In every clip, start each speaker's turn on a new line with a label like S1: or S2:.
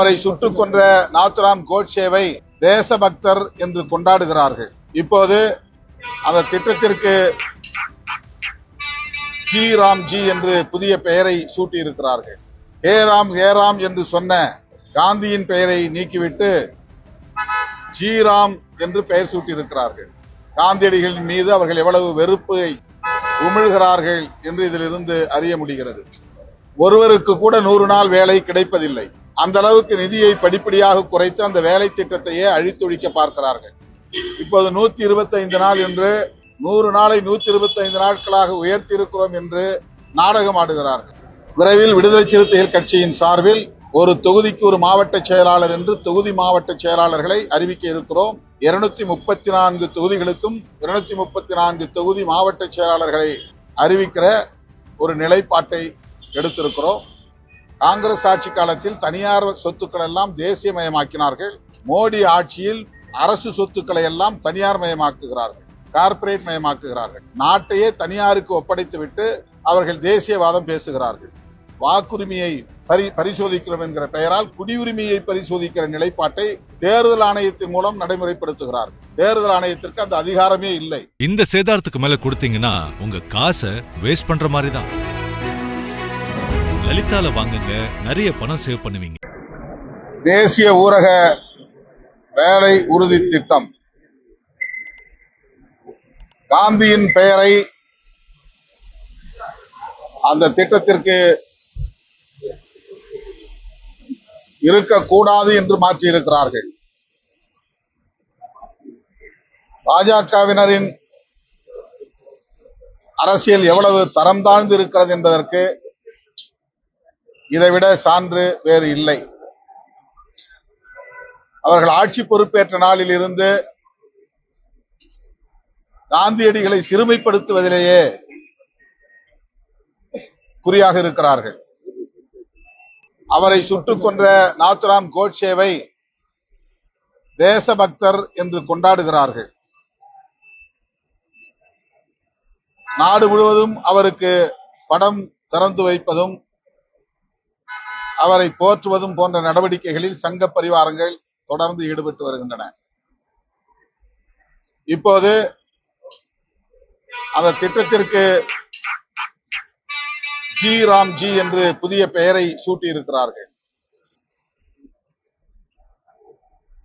S1: அவரை சுட்டுக் கொன்ற நாத்துராம் கோட்சேவை தேசபக்தர் என்று கொண்டாடுகிறார்கள். இப்போது அந்த திட்டத்திற்கு ஜி ராம் ஜி என்று புதிய பெயரை சூட்டியிருக்கிறார்கள். ஹே ராம் ஹே ராம் என்று சொன்ன காந்தியின் பெயரை நீக்கிவிட்டு ஜி ராம் என்று பெயர் சூட்டியிருக்கிறார்கள். காந்தியடிகளின் மீது அவர்கள் எவ்வளவு வெறுப்பை உமிழ்கிறார்கள் என்று இதிலிருந்து அறிய முடிகிறது. ஒருவருக்கு கூட நூறு நாள் வேலை கிடைப்பதில்லை. அந்த அளவுக்கு நிதியை படிப்படியாக குறைத்து அந்த வேலை திட்டத்தையே அழித்தொழிக்க பார்க்கிறார்கள். இப்போது நூத்தி இருபத்தைந்து நாள் என்று நூறு நாளை நூத்தி இருபத்தைந்து நாட்களாக உயர்த்தி இருக்கிறோம் என்று நாடகம் ஆடுகிறார்கள். விரைவில் விடுதலை சிறுத்தைகள் கட்சியின் சார்பில் ஒரு தொகுதிக்கு ஒரு மாவட்ட செயலாளர் என்று தொகுதி மாவட்ட செயலாளர்களை அறிவிக்க இருக்கிறோம். இருநூத்தி முப்பத்தி நான்கு தொகுதிகளுக்கும் இருநூத்தி முப்பத்தி நான்கு தொகுதி மாவட்ட செயலாளர்களை அறிவிக்கிற ஒரு நிலைப்பாட்டை எடுத்திருக்கிறோம். காங்கிரஸ் ஆட்சி காலத்தில் தனியார் சொத்துக்கள் எல்லாம் தேசியமயமாக்கினார்கள். மோடி ஆட்சியில் அரசு சொத்துக்களை எல்லாம் தனியார் மயமாக்குகிறார்கள். கார்ப்பரேட் மயமாக்குகிறார்கள். நாட்டையே தனியாருக்கு ஒப்படைத்துவிட்டு அவர்கள் தேசியவாதம் பேசுகிறார்கள். வாக்குரிமையை பரி பரிசோதிக்கிறோம் என்கிற பெயரால் குடியுரிமையை பரிசோதிக்கிற நிலைப்பாட்டை தேர்தல் ஆணையத்தின் மூலம் நடைமுறைப்படுத்துகிறார்கள். தேர்தல் ஆணையத்திற்கு அந்த அதிகாரமே இல்லை.
S2: இந்த சேதாரத்துக்கு மேல கொடுத்தீங்கன்னா உங்க காசை வேஸ்ட் பண்ற மாதிரி தான் லலிதால வாங்குங்க நிறைய பணம் சேவ் பண்ணுவீங்க.
S1: தேசிய ஊரக வேலை உறுதி திட்டம். காந்தியின் பெயரை அந்த திட்டத்திற்கு இருக்கக்கூடாது என்று மாற்றியிருக்கிறார்கள். பாஜகவினரின் அரசியல் எவ்வளவு தரம் தாழ்ந்து இருக்கிறது என்பதற்கு இதைவிட சான்று வேறு இல்லை. அவர்கள் ஆட்சி பொறுப்பேற்ற நாளில் இருந்து காந்தியடிகளை சிறுமைப்படுத்துவதிலேயே குறியாக இருக்கிறார்கள். அவரை சுட்டுக் கொன்ற நாத்துராம் கோட்சேவை தேசபக்தர் என்று கொண்டாடுகிறார்கள். நாடு முழுவதும் அவருக்கு படம் திறந்து வைப்பதும் அவரை போற்றுவதும் போன்ற நடவடிக்கைகளில் சங்க பரிவாரங்கள் தொடர்ந்து ஈடுபட்டு வருகின்றன. இப்போது அந்த திட்டத்திற்கு ஜி ராம் ஜி என்று புதிய பெயரை சூட்டியிருக்கிறார்கள்.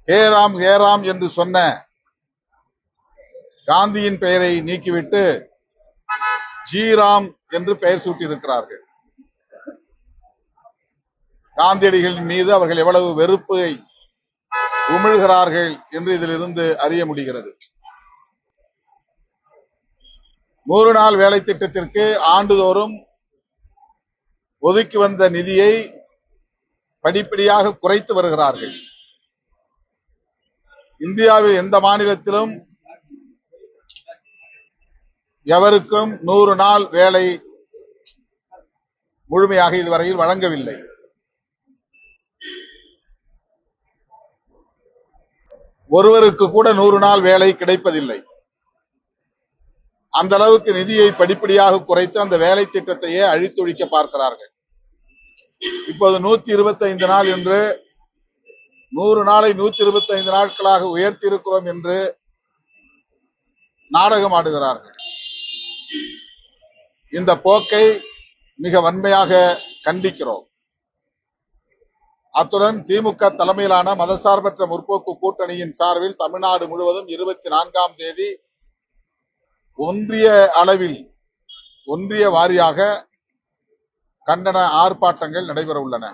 S1: ஹே ராம் ஹே ராம் என்று சொன்ன காந்தியின் பெயரை நீக்கிவிட்டு ஜி ராம் என்று பெயர் சூட்டியிருக்கிறார்கள். காந்தியடிகளின் மீது அவர்கள் எவ்வளவு வெறுப்பை உமிழ்கிறார்கள் என்று இதிலிருந்து அறிய முடிகிறது. நூறு நாள் வேலை திட்டத்திற்கு ஆண்டுதோறும் ஒதுக்கி வந்த நிதியை படிப்படியாக குறைத்து வருகிறார்கள். இந்தியாவில் எந்த மாநிலத்திலும் எவருக்கும் நூறு நாள் வேலை முழுமையாக இதுவரையில் வழங்கவில்லை. ஒருவருக்கு கூட நூறு நாள் வேலை கிடைப்பதில்லை. அந்த அளவுக்கு நிதியை படிப்படியாக குறைத்து அந்த வேலை திட்டத்தையே அழித்தொழிக்க பார்க்கிறார்கள். இப்போது நூத்தி இருபத்தைந்து நாள் என்று நூறு நாளை நூத்தி இருபத்தைந்து நாட்களாக உயர்த்தி இருக்கிறோம் என்று நாடகம் ஆடுகிறார்கள் இந்த போக்கை மிக வன்மையாக கண்டிக்கிறோம். அத்துடன் திமுக தலைமையிலான மதசார்பற்ற முற்போக்கு கூட்டணியின் சார்பில் தமிழ்நாடு முழுவதும் இருபத்தி நான்காம் தேதி ஒன்றிய அளவில் ஒன்றிய வாரியாக கண்டன ஆர்ப்பாட்டங்கள் நடைபெற உள்ளன.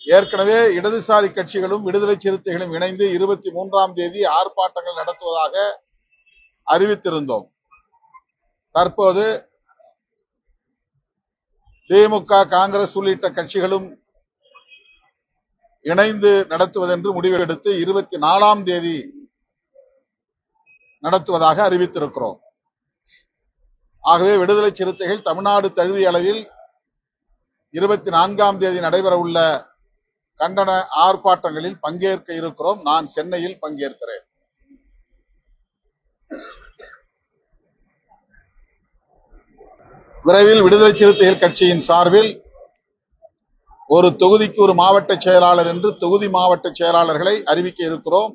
S1: ஏற்கனவே இடதுசாரி கட்சிகளும் விடுதலை சிறுத்தைகளும் இணைந்து இருபத்தி மூன்றாம் தேதி ஆர்ப்பாட்டங்கள் நடத்துவதாக அறிவித்திருந்தோம். தற்போது திமுக காங்கிரஸ் உள்ளிட்ட கட்சிகளும் இணைந்து நடத்துவதென்று முடிவெடுத்து இருபத்தி நாலாம் தேதி நடத்துவதாக அறிவித்திருக்கிறோம். ஆகவே விடுதலை சிறுத்தைகள் தமிழ்நாடு தழுவிய அளவில் இருபத்தி நான்காம் தேதி நடைபெற உள்ள கண்டன ஆர்ப்பாட்டங்களில் பங்கேற்க இருக்கிறோம். நான் சென்னையில் பங்கேற்கிறேன். விரைவில் விடுதலை சிறுத்தைகள் கட்சியின் சார்பில் ஒரு தொகுதிக்கு ஒரு மாவட்ட செயலாளர் என்று தொகுதி மாவட்ட செயலாளர்களை அறிவிக்க இருக்கிறோம்.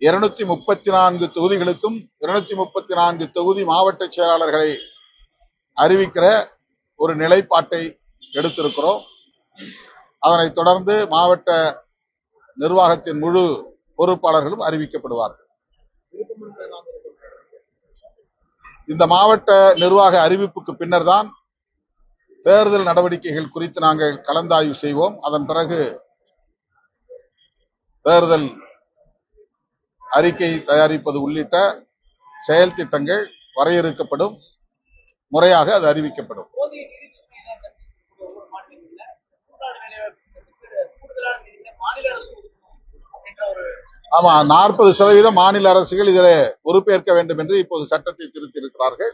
S1: இருநூத்தி முப்பத்தி நான்கு தொகுதிகளுக்கும் இருநூத்தி முப்பத்தி நான்கு தொகுதி மாவட்ட செயலாளர்களை அறிவிக்கிற ஒரு நிலைப்பாட்டை எடுத்திருக்கிறோம். அதனைத் தொடர்ந்து மாவட்ட நிர்வாகத்தின் முழு பொறுப்பாளர்களும் அறிவிக்கப்படுவார்கள். இந்த மாவட்ட நிர்வாக அறிவிப்புக்கு பின்னர் தான் தேர்தல் நடவடிக்கைகள் குறித்து நாங்கள் கலந்தாய்வு செய்வோம். அதன் பிறகு தேர்தல் அறிக்கை தயாரிப்பது உள்ளிட்ட செயல் திட்டங்கள் வரையறுக்கப்படும் முறையாக அது அறிவிக்கப்படும். ஆமா நாற்பது சதவீதம் மாநில அரசுகள் இதில் பொறுப்பேற்க வேண்டும் என்று இப்போது சட்டத்தை திருத்தி இருக்கிறார்கள்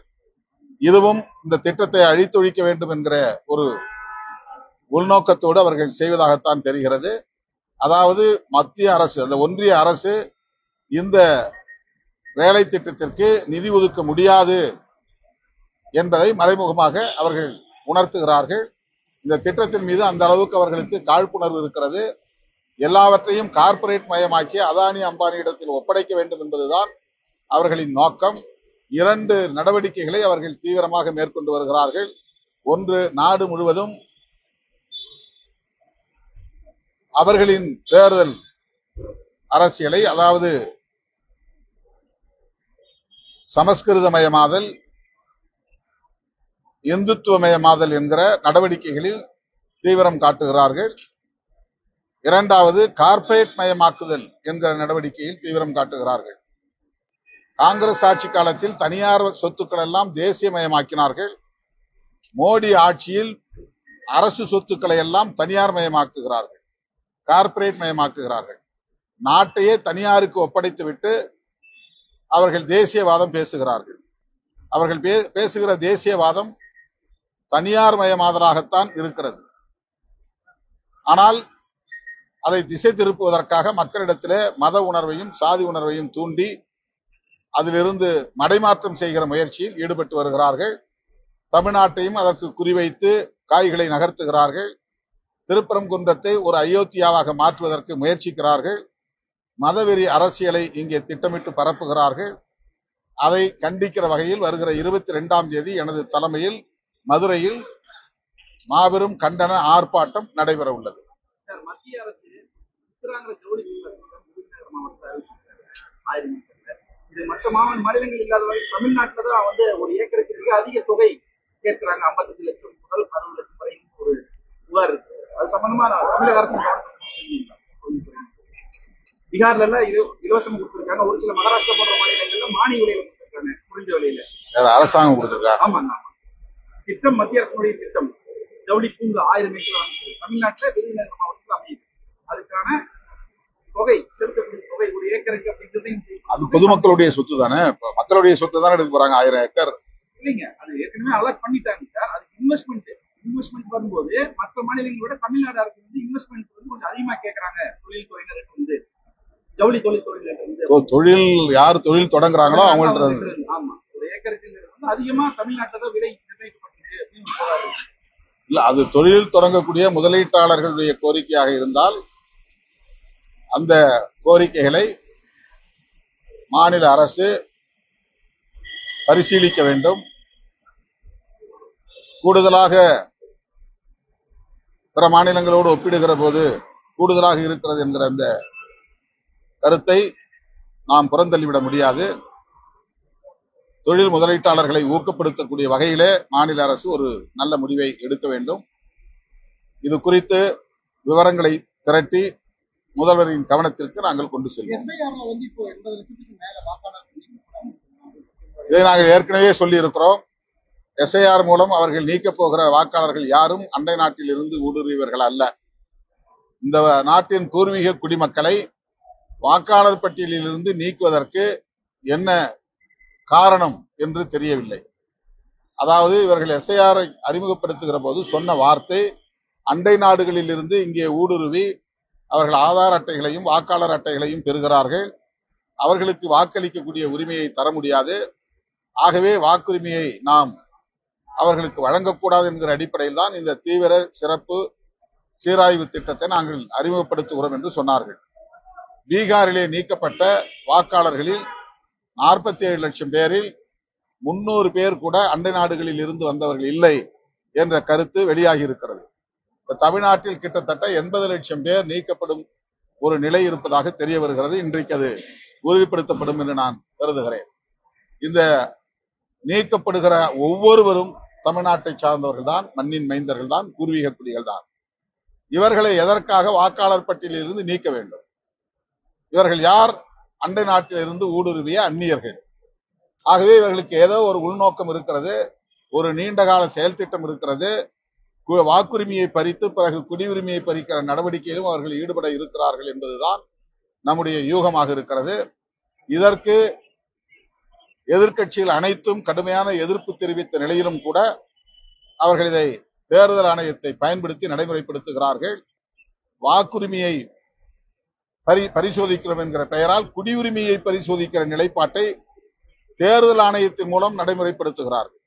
S1: இதுவும் இந்த திட்டத்தை அழித்தொழிக்க வேண்டும் என்கிற ஒரு உள்நோக்கத்தோடு அவர்கள் செய்வதாகத்தான் தெரிகிறது. அதாவது மத்திய அரசு அந்த ஒன்றிய அரசு இந்த வேலை திட்டத்திற்கு நிதி ஒதுக்க முடியாது என்பதை மறைமுகமாக அவர்கள் உணர்த்துகிறார்கள். இந்த திட்டத்தின் மீது அந்த அளவுக்கு அவர்களுக்கு காழ்ப்புணர்வு இருக்கிறது. எல்லாவற்றையும் கார்ப்பரேட் மயமாக்கி அதானி அம்பானி இடத்தில் ஒப்படைக்க வேண்டும் என்பதுதான் அவர்களின் நோக்கம். இரண்டு நடவடிக்கைகளை அவர்கள் தீவிரமாக மேற்கொண்டு வருகிறார்கள். ஒன்று நாடு முழுவதும் அவர்களின் தேர்தல் அரசியலை அதாவது சமஸ்கிருதமயமாதல் இந்துத்துவமயமாதல் என்கிற நடவடிக்கைகளில் தீவிரம் காட்டுகிறார்கள். இரண்டாவது கார்ப்பரேட் மயமாக்குதல் என்கிற நடவடிக்கையில் தீவிரம் காட்டுகிறார்கள். காங்கிரஸ் ஆட்சி காலத்தில் தனியார் சொத்துக்கள் எல்லாம் தேசியமயமாக்கினார்கள். மோடி ஆட்சியில் அரசு சொத்துக்களை எல்லாம் தனியார் மயமாக்குகிறார்கள். கார்ப்பரேட் மயமாக்குகிறார்கள். நாட்டையே தனியாருக்கு ஒப்படைத்துவிட்டு அவர்கள் தேசியவாதம் பேசுகிறார்கள். அவர்கள் பே- பேசுகிற தேசியவாதம் தனியார் மயமாதலாகத்தான் இருக்கிறது. ஆனால் அதை திசை திருப்புவதற்காக மக்களிடத்திலே மத உணர்வையும் சாதி உணர்வையும் தூண்டி அதிலிருந்து மடைமாற்றம் செய்கிற முயற்சியில் ஈடுபட்டு வருகிறார்கள். தமிழ்நாட்டையும் அதற்கு குறிவைத்து காய்களை நகர்த்துகிறார்கள். திருப்பரங்குன்றத்தை ஒரு அயோத்தியாவாக மாற்றுவதற்கு முயற்சிக்கிறார்கள். மதவெறி அரசியலை இங்கே திட்டமிட்டு பரப்புகிறார்கள். அதை கண்டிக்கிற வகையில் வருகிற இருபத்தி ரெண்டாம் தேதி எனது தலைமையில் மதுரையில் மாபெரும் கண்டன ஆர்ப்பாட்டம் நடைபெற உள்ளது.
S3: மத்திய அரசு இது மற்ற மாவட்ட மாநிலங்கள் இல்லாத வரை தமிழ்நாட்டில் தான் வந்து ஒரு ஏக்கருக்கு மிக அதிக தொகை கேட்கிறாங்க ஐம்பத்தஞ்சு லட்சம் முதல் அறுபது லட்சம் வரை ஒரு புகார் இருக்கு. அது சம்பந்தமா தமிழக அரசு. பீகார்ல எல்லாம் இலவ- இலவசமா கொடுத்துருக்காங்க. ஒரு சில மகாராஷ்டிரா போன்ற மாநிலங்கள்ல மானிய விலையில கொடுத்துருக்காங்க. முடிஞ்ச விலையில
S1: அரசாங்கம் கொடுத்திருக்கா?
S3: ஆமாங்க ஆமா திட்டம் மத்திய அரசுடைய திட்டம். ஜவுளி பூங்கா ஆயிரம் ஏக்கர் தமிழ்நாட்டுல விருதுநகர் மாவட்டத்தில் அமையுது. அதுக்கான தொகை செலுத்தக்கூடிய தொகை ஒரு ஏக்கருக்கு அப்படிங்கிறதையும்.
S1: அது பொதுமக்களுடைய சொத்து தானே? மக்களுடைய சொத்து தானே எடுக்க போறாங்க ஆயிரம் ஏக்கர்.
S3: இல்லைங்க அது ஏற்கனவே அலர்ட் பண்ணிட்டாங்க சார். அது இன்வெஸ்ட்மெண்ட் இன்வெஸ்ட்மெண்ட் வரும்போது மற்ற மாநிலங்களோட தமிழ்நாடு அரசு வந்து இன்வெஸ்ட்மெண்ட் வந்து கொஞ்சம் அதிகமா கேட்கறாங்க தொழில் துறையினருக்கு வந்து ஜவுளி தொழில் துறையினருக்கு
S1: தொழில் யார் தொழில் தொடங்குறாங்களோ அவங்கள்ட்ட.
S3: ஆமா ஒரு ஏக்கருக்கு வந்து அதிகமா தமிழ்நாட்டில் விலை நிர்ணயிக்கப்பட்டது அப்படின்னு
S1: இல்ல அது தொழில் தொடங்கக்கூடிய முதலீட்டாளர்களுடைய கோரிக்கையாக இருந்தால் அந்த கோரிக்கைகளை மாநில அரசு பரிசீலிக்க வேண்டும். கூடுதலாக பிற மாநிலங்களோடு ஒப்பிடுகிற போது கூடுதலாக இருக்கிறது என்கிற அந்த கருத்தை நாம் புறந்தள்ளிவிட முடியாது. தொழில் முதலீட்டாளர்களை ஊக்கப்படுத்தக்கூடிய வகையிலே மாநில அரசு ஒரு நல்ல முடிவை எடுக்க வேண்டும். இது குறித்து விவரங்களை திரட்டி முதல்வரின் கவனத்திற்கு நாங்கள் கொண்டு செல்வோம். இதை நாங்கள் ஏற்கனவே சொல்லி இருக்கிறோம் எஸ்ஐஆர் மூலம் அவர்கள் நீக்கப் போகிற வாக்காளர்கள் யாரும் அண்டை நாட்டில் இருந்து ஊடுருவியவர்கள் அல்ல. இந்த நாட்டின் பூர்வீக குடிமக்களை வாக்காளர் பட்டியலில் இருந்து நீக்குவதற்கு என்ன காரணம் என்று தெரியவில்லை. அதாவது இவர்கள் எஸ்ஐஆர் அறிமுகப்படுத்துகிற போது சொன்ன வார்த்தை அண்டை நாடுகளில் இருந்து இங்கே ஊடுருவி அவர்கள் ஆதார் அட்டைகளையும் வாக்காளர் அட்டைகளையும் பெறுகிறார்கள். அவர்களுக்கு வாக்களிக்கக்கூடிய உரிமையை தர முடியாது. ஆகவே வாக்குரிமையை நாம் அவர்களுக்கு வழங்கக்கூடாது என்கிற அடிப்படையில் தான் இந்த தீவிர சிறப்பு சீராய்வு திட்டத்தை நாங்கள் அறிமுகப்படுத்துகிறோம் என்று சொன்னார்கள். பீகாரிலே நீக்கப்பட்ட வாக்காளர்களில் நாற்பத்தி ஏழு லட்சம் பேரில் முன்னூறு பேர் கூட அண்டை நாடுகளில் இருந்து வந்தவர்கள் இல்லை என்ற கருத்து வெளியாகி இருக்கிறது. தமிழ்நாட்டில் கிட்டத்தட்ட எண்பது லட்சம் பேர் நீக்கப்படும் ஒரு நிலை இருப்பதாக தெரிய வருகிறது. இன்றைக்கு அது உறுதிப்படுத்தப்படும் என்று நான் கருதுகிறேன். இந்த நீக்கப்படுகிற ஒவ்வொருவரும் தமிழ்நாட்டை சார்ந்தவர்கள் தான் மண்ணின் மைந்தர்கள் தான் பூர்வீக குடிகள் தான் இவர்களை எதற்காக வாக்காளர் பட்டியலில் இருந்து நீக்க வேண்டும்? இவர்கள் யார்? அண்டை நாட்டிலிருந்து ஊடுருவிய அந்நியர்கள். ஆகவே இவர்களுக்கு ஏதோ ஒரு உள்நோக்கம் இருக்கிறது ஒரு நீண்டகால செயல் திட்டம் இருக்கிறது வாக்குரிமையை பறித்து பிறகு குடியுரிமையை பறிக்கிற நடவடிக்கையிலும் அவர்கள் ஈடுபட இருக்கிறார்கள் என்பதுதான் நம்முடைய யூகமாக இருக்கிறது. இதற்கு எதிர்க்கட்சிகள் அனைத்தும் கடுமையான எதிர்ப்பு தெரிவித்த நிலையிலும் கூட அவர்கள் இதை தேர்தல் ஆணையத்தை பயன்படுத்தி நடைமுறைப்படுத்துகிறார்கள். வாக்குரிமையை பரி பரிசோதிக்கிறோம் என்கிற பெயரால் குடியுரிமையை பரிசோதிக்கிற நிலைப்பாட்டை தேர்தல் ஆணையத்தின் மூலம் நடைமுறைப்படுத்துகிறார்கள்.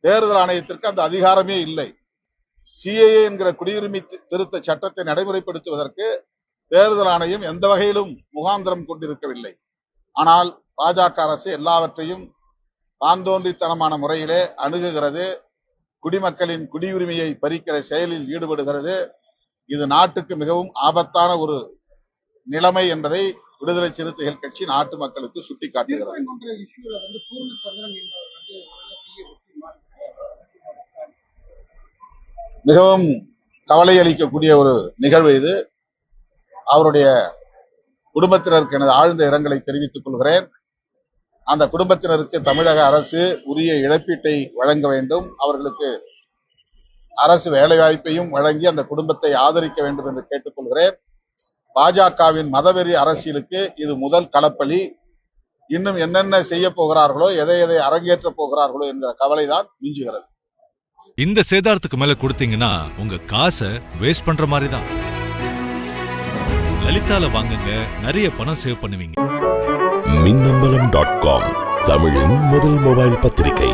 S1: தேர்தல் ஆணையத்திற்கு அந்த அதிகாரமே இல்லை. சிஏஏ என்கிற குடியுரிமை திருத்த சட்டத்தை நடைமுறைப்படுத்துவதற்கு தேர்தல் ஆணையம் எந்த வகையிலும் முகாந்திரம் கொண்டிருக்கவில்லை. ஆனால் பாஜக அரசு எல்லாவற்றையும் தான் தோன்றித்தனமான முறையிலே அணுகுகிறது. குடிமக்களின் குடியுரிமையை பறிக்கிற செயலில் ஈடுபடுகிறது. இது நாட்டுக்கு மிகவும் ஆபத்தான ஒரு நிலைமை என்பதை விடுதலை சிறுத்தைகள் கட்சி நாட்டு மக்களுக்கு சுட்டிக்காட்டுகிறது. மிகவும் கவலை அளிக்கக்கூடிய ஒரு நிகழ்வு இது. அவருடைய குடும்பத்தினருக்கு எனது ஆழ்ந்த இரங்கலை தெரிவித்துக் கொள்கிறேன். அந்த குடும்பத்தினருக்கு தமிழக அரசு உரிய இழப்பீட்டை வழங்க வேண்டும். அவர்களுக்கு அரசு வேலைவாய்ப்பையும் வழங்கி அந்த குடும்பத்தை ஆதரிக்க வேண்டும் என்று கேட்டுக்கொள்கிறேன் பாஜகவின் மதவெறி அரசியலுக்கு இது முதல் களப்பலி. இன்னும் என்னென்ன செய்ய போகிறார்களோ எதை எதை அரங்கேற்ற போகிறார்களோ என்ற கவலைதான் மிஞ்சுகிறது.
S2: இந்த சேதாரத்துக்கு மேல கொடுத்தீங்கன்னா உங்க காசை வேஸ்ட் பண்ற மாதிரி தான் லலிதால வாங்குங்க நிறைய பணம் சேவ் பண்ணுவீங்க.
S4: மின்னம்பலம் டாட் காம் தமிழின் முதல் மொபைல் பத்திரிகை.